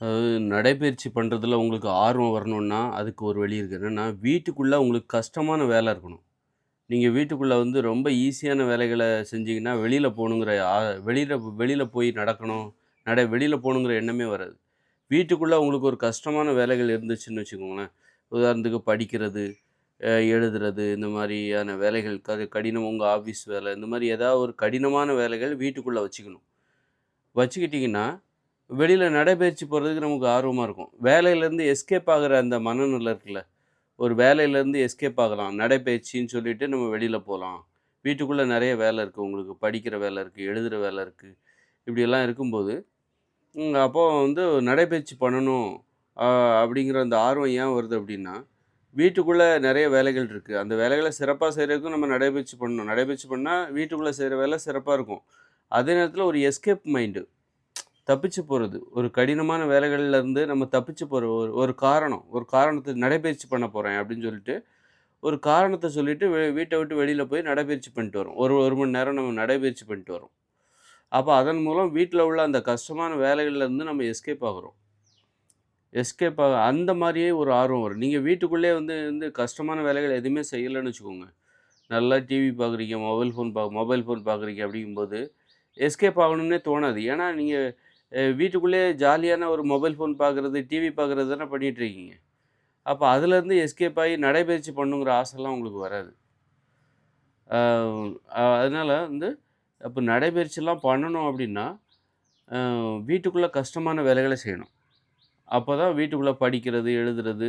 அதாவது நடைப்பயிற்சி பண்ணுறதுல உங்களுக்கு ஆர்வம் வரணும்னா, அதுக்கு ஒரு வழி இருக்குது என்னென்னா வீட்டுக்குள்ளே உங்களுக்கு கஷ்டமான வேலை இருக்கணும். நீங்கள் வீட்டுக்குள்ளே வந்து ரொம்ப ஈஸியான வேலைகளை செஞ்சீங்கன்னா, வெளியில் போகணுங்கிற ஆ வெளியில் வெளியில் போய் நடக்கணும், நட வெளியில் போகணுங்கிற எண்ணமே வராது. வீட்டுக்குள்ளே உங்களுக்கு ஒரு கஷ்டமான வேலைகள் இருந்துச்சுன்னு வச்சுக்கோங்களேன். உதாரணத்துக்கு படிக்கிறது, எழுதுறது, இந்த மாதிரியான வேலைகள் க கடினம் உங்கள் ஆஃபீஸ் வேலை, இந்த மாதிரி ஏதாவது ஒரு கடினமான வேலைகள் வீட்டுக்குள்ளே வச்சுக்கணும். வச்சுக்கிட்டிங்கன்னா வெளியில் நடைப்பயிற்சி போகிறதுக்கு நமக்கு ஆர்வமாக இருக்கும். வேலையிலேருந்து எஸ்கேப் ஆகிற அந்த மனநிலை இருக்குல்ல, ஒரு வேலையிலேருந்து எஸ்கேப் ஆகலாம். நடைப்பயிற்சின்னு சொல்லிட்டு நம்ம வெளியில் போகலாம் வீட்டுக்குள்ளே நிறைய வேலை இருக்குது உங்களுக்கு. படிக்கிற வேலை இருக்குது எழுதுகிற வேலை இருக்குது இப்படியெல்லாம் இருக்கும்போது, அப்போ வந்து நடைப்பயிற்சி பண்ணணும் அப்படிங்கிற அந்த ஆர்வம் ஏன் வருது அப்படின்னா, வீட்டுக்குள்ளே நிறைய வேலைகள் இருக்குது அந்த வேலைகளை சிறப்பாக செய்கிறதுக்கும் நம்ம நடைபயிற்சி பண்ணணும். நடைபயிற்சி பண்ணால் வீட்டுக்குள்ளே செய்கிற வேலை சிறப்பாக இருக்கும். அதே நேரத்தில் ஒரு எஸ்கேப் மைண்டு. தப்பிச்சு போகிறது ஒரு கடினமான வேலைகள்லேருந்து நம்ம தப்பிச்சு போகிற ஒரு ஒரு காரணம். ஒரு காரணத்தை நடைப்பயிற்சி பண்ண போகிறேன் அப்படின்னு சொல்லிட்டு, ஒரு காரணத்தை சொல்லிட்டு வெ விட்டு வெளியில் போய் நடைப்பயிற்சி பண்ணிட்டு வரோம். ஒரு ஒரு மணி நேரம் நம்ம நடைபயிற்சி பண்ணிட்டு வரோம். அப்போ அதன் மூலம் வீட்டில் உள்ள அந்த கஷ்டமான வேலைகள்லேருந்து நம்ம எஸ்கேப் ஆகிறோம் எஸ்கேப் ஆக அந்த மாதிரியே ஒரு ஆர்வம் வரும். நீங்கள் வீட்டுக்குள்ளேயே வந்து வந்து கஷ்டமான வேலைகள் எதுவுமே செய்யலைன்னு வச்சுக்கோங்க. நல்லா டிவி பார்க்குறீங்க, மொபைல் ஃபோன் பா மொபைல் ஃபோன் பார்க்குறீங்க அப்படிங்கும்போது, எஸ்கேப் ஆகணும்னே தோணாது. ஏன்னா நீங்கள் வீட்டுக்குள்ளே வீட்டுக்குள்ளேயே ஜாலியான ஒரு மொபைல் ஃபோன் பார்க்குறது, டிவி பார்க்குறது தானே பண்ணிகிட்ருக்கீங்க அப்போ அதுலேருந்து எஸ்கேப் ஆகி நடைப்பயிற்சி பண்ணணுங்கிற ஆசைலாம் உங்களுக்கு வராது. அதனால் வந்து அப்போ நடைப்பயிற்சிலாம் பண்ணணும் அப்படின்னா, வீட்டுக்குள்ளே கஷ்டமான வேலைகளை செய்யணும். அப்போ தான் வீட்டுக்குள்ளே படிக்கிறது, எழுதுறது,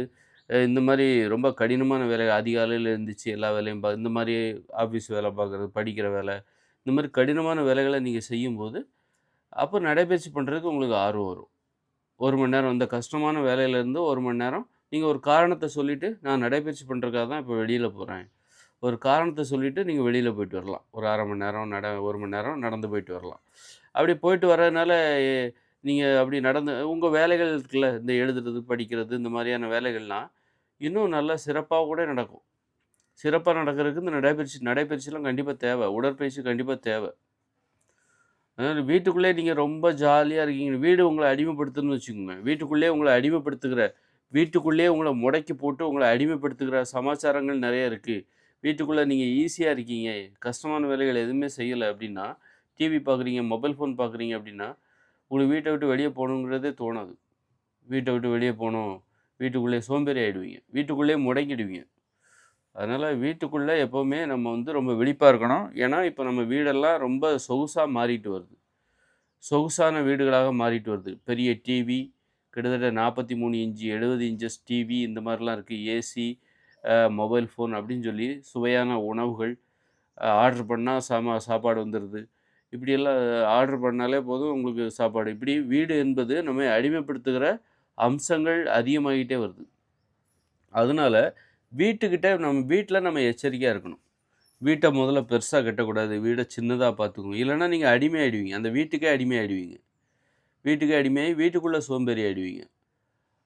இந்த மாதிரி ரொம்ப கடினமான வேலை அதிகாலையில் இருந்துச்சு எல்லா வேலையும் பா இந்த மாதிரி ஆஃபீஸ் வேலை பார்க்குறது, படிக்கிற வேலை, இந்த மாதிரி கடினமான வேலைகளை நீங்கள் செய்யும்போது, அப்போ நடைப்பயிற்சி பண்ணுறதுக்கு உங்களுக்கு ஆர்வம் வரும். ஒரு மணி நேரம் இந்த கஷ்டமான வேலையிலேருந்து ஒரு மணி நேரம் நீங்கள் ஒரு காரணத்தை சொல்லிவிட்டு நான் நடைப்பயிற்சி பண்ணுறதுக்காக தான் இப்போ வெளியில் போகிறேன் ஒரு காரணத்தை சொல்லிவிட்டு நீங்கள் வெளியில் போயிட்டு வரலாம். ஒரு அரை மணி நேரம் நட ஒரு மணி நேரம் நடந்து போயிட்டு வரலாம். அப்படி போயிட்டு வரதுனால, நீங்கள் அப்படி நடந்து உங்கள் வேலைகள் இருக்குல்ல, இந்த எழுதுறது, படிக்கிறது இந்த மாதிரியான வேலைகள்லாம், இன்னும் நல்லா சிறப்பாக கூட நடக்கும். சிறப்பாக நடக்கிறதுக்கு இந்த நடைபயிற்சி நடைபயிற்சிலாம் கண்டிப்பாக தேவை. உடற்பயிற்சி கண்டிப்பாக தேவை. அதனால் வீட்டுக்குள்ளேயே நீங்கள் ரொம்ப ஜாலியாக இருக்கீங்க. வீடு உங்களை அடிமைப்படுத்துன்னு வச்சுக்கோங்க. வீட்டுக்குள்ளேயே உங்களை அடிமைப்படுத்துகிற வீட்டுக்குள்ளேயே உங்களை முடக்கி போட்டு உங்களை அடிமைப்படுத்துகிற சமாச்சாரங்கள் நிறைய இருக்குது வீட்டுக்குள்ளே நீங்கள் ஈஸியாக இருக்கீங்க. கஷ்டமான வேலைகள் எதுவுமே செய்யலை அப்படின்னா, டிவி பார்க்குறீங்க, மொபைல் ஃபோன் பார்க்குறீங்க அப்படின்னா, உங்களுக்கு வீட்டை விட்டு வெளியே போகணுங்கிறதே தோணாது. வீட்டை விட்டு வெளியே போகணும் வீட்டுக்குள்ளேயே சோம்பேறி ஆகிடுவீங்க வீட்டுக்குள்ளேயே முடங்கிடுவீங்க. அதனால் வீட்டுக்குள்ளே எப்போவுமே நம்ம வந்து ரொம்ப விழிப்பாக இருக்கணும். ஏன்னா, இப்போ நம்ம வீடெல்லாம் ரொம்ப சொகுசாக மாறிட்டு வருது. சொகுசான வீடுகளாக மாறிட்டு வருது. பெரிய டிவி, கிட்டத்தட்ட நாற்பத்தி மூணு இன்ச்சு எழுபது இன்ச்சஸ் டிவி இந்த மாதிரிலாம் இருக்குது ஏசி, மொபைல் ஃபோன் அப்படின்னு சொல்லி சுவையான உணவுகள், ஆர்டர் பண்ணால் சாமா சாப்பாடு வந்துடுது இப்படியெல்லாம் ஆர்டர் பண்ணாலே போதும் உங்களுக்கு சாப்பாடு. இப்படி வீடு என்பது நம்ம அடிமைப்படுத்துகிற அம்சங்கள் அதிகமாகிட்டே வருது. அதனால வீட்டுக்கிட்ட நம்ம வீட்டில் நம்ம எச்சரிக்கையாக இருக்கணும். வீட்டை முதல்ல பெருசாக கட்டக்கூடாது. வீடை சின்னதாக பார்த்துக்கணும். இல்லைனா நீங்கள் அடிமை ஆயிடுவீங்க. அந்த வீட்டுக்கே அடிமை ஆயிடுவீங்க. வீட்டுக்கே அடிமையாகி வீட்டுக்குள்ளே சோம்பேறி ஆயிடுவீங்க.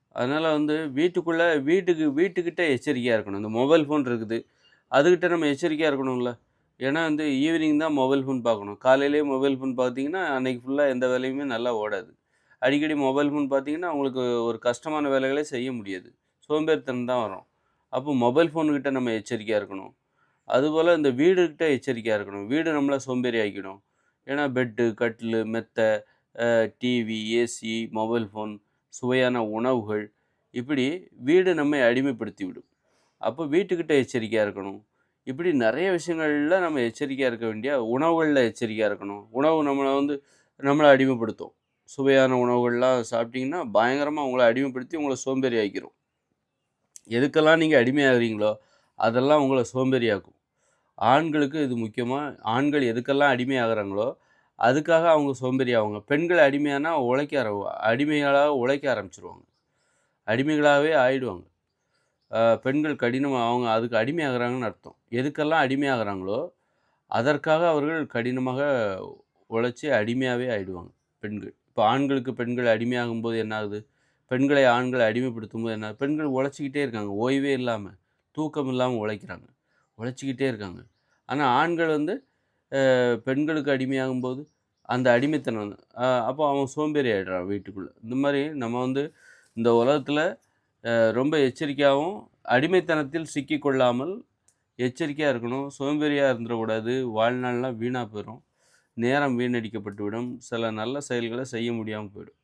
அதனால் வந்து வீட்டுக்குள்ளே வீட்டுக்கு வீட்டுக்கிட்ட எச்சரிக்கையாக இருக்கணும். இந்த மொபைல் ஃபோன் இருக்குது. அதுக்கிட்ட நம்ம எச்சரிக்கையாக இருக்கணும்ல. ஏன்னா வந்து ஈவினிங் தான் மொபைல் ஃபோன் பார்க்கணும். காலையிலேயே மொபைல் ஃபோன் பார்த்தீங்கன்னா, அன்னைக்கு ஃபுல்லாக எந்த வேலையுமே நல்லா ஓடாது. அடிக்கடி மொபைல் ஃபோன் பார்த்தீங்கன்னா, உங்களுக்கு ஒரு கஷ்டமான வேலைகளே செய்ய முடியாது. சோம்பேறித்தனம் தான் வரும். அப்போ மொபைல் ஃபோன்கிட்ட நம்ம எச்சரிக்கையாக இருக்கணும். அதுபோல் இந்த வீடுகிட்ட எச்சரிக்கையாக இருக்கணும். வீடு நம்மளை சோம்பேறி ஆக்கிடும். ஏன்னா பெட்டு, கட்டில் மெத்தை டிவி, ஏசி, மொபைல் ஃபோன், சுவையான உணவுகள், இப்படி வீடு நம்மை அடிமைப்படுத்திவிடும். அப்போ வீட்டுக்கிட்ட எச்சரிக்கையாக இருக்கணும். இப்படி நிறைய விஷயங்களில் நம்ம எச்சரிக்கையாக இருக்க வேண்டிய உணவுகளில் எச்சரிக்கையாக இருக்கணும். உணவு நம்மளை வந்து நம்மளை அடிமைப்படுத்தும். சுவையான உணவுகள்லாம் சாப்பிட்டிங்கன்னா பயங்கரமாக உங்களை அடிமைப்படுத்தி உங்களை சோம்பேறி ஆக்கிரும். எதுக்கெல்லாம் நீங்கள் அடிமையாகுறீங்களோ, அதெல்லாம் உங்களை சோம்பேறியாக்கும். ஆண்களுக்கு இது முக்கியமாக ஆண்கள் எதுக்கெல்லாம் அடிமையாகிறாங்களோ அதுக்காக அவங்க சோம்பேறி ஆவாங்க. பெண்கள் அடிமையானா உழைக்க ஆர அடிமைகளாக உழைக்க ஆரம்பிச்சிருவாங்க அடிமைகளாகவே ஆயிடுவாங்க. பெண்கள் கடினமாக அவங்க அதுக்கு அடிமையாகிறாங்கன்னு அர்த்தம். எதுக்கெல்லாம் அடிமையாகுறாங்களோ, அதற்காக அவர்கள் கடினமாக உழைச்சி அடிமையாகவே ஆயிடுவாங்க பெண்கள். இப்போ ஆண்களுக்கு பெண்கள் அடிமையாகும்போது என்ன ஆகுது? பெண்களை ஆண்களை அடிமைப்படுத்தும் போது என்ன பெண்கள் உழைச்சிக்கிட்டே இருக்காங்க. ஓய்வே இல்லாமல் தூக்கம் இல்லாமல் உழைக்கிறாங்க. உழைச்சிக்கிட்டே இருக்காங்க. ஆனால் ஆண்கள் வந்து பெண்களுக்கு பெண்களுக்கு அடிமையாகும்போது, அந்த அடிமைத்தனம் அப்போ அவன் சோம்பேறி ஆயிடுறான் வீட்டுக்குள்ளே இந்த மாதிரி நம்ம வந்து இந்த உலகத்தில் ரொம்ப எச்சரிக்கையாகவும் அடிமைத்தனத்தில் சிக்கிக்கொள்ளாமல் கொள்ளாமல் இருக்கணும். சோம்பேறியாக இருந்துடக்கூடாது வாழ்நாள்லாம் வீணாக போயிடும் நேரம் வீணடிக்கப்பட்டு விடும். சில நல்ல செயல்களை செய்ய முடியாமல் போயிடும்.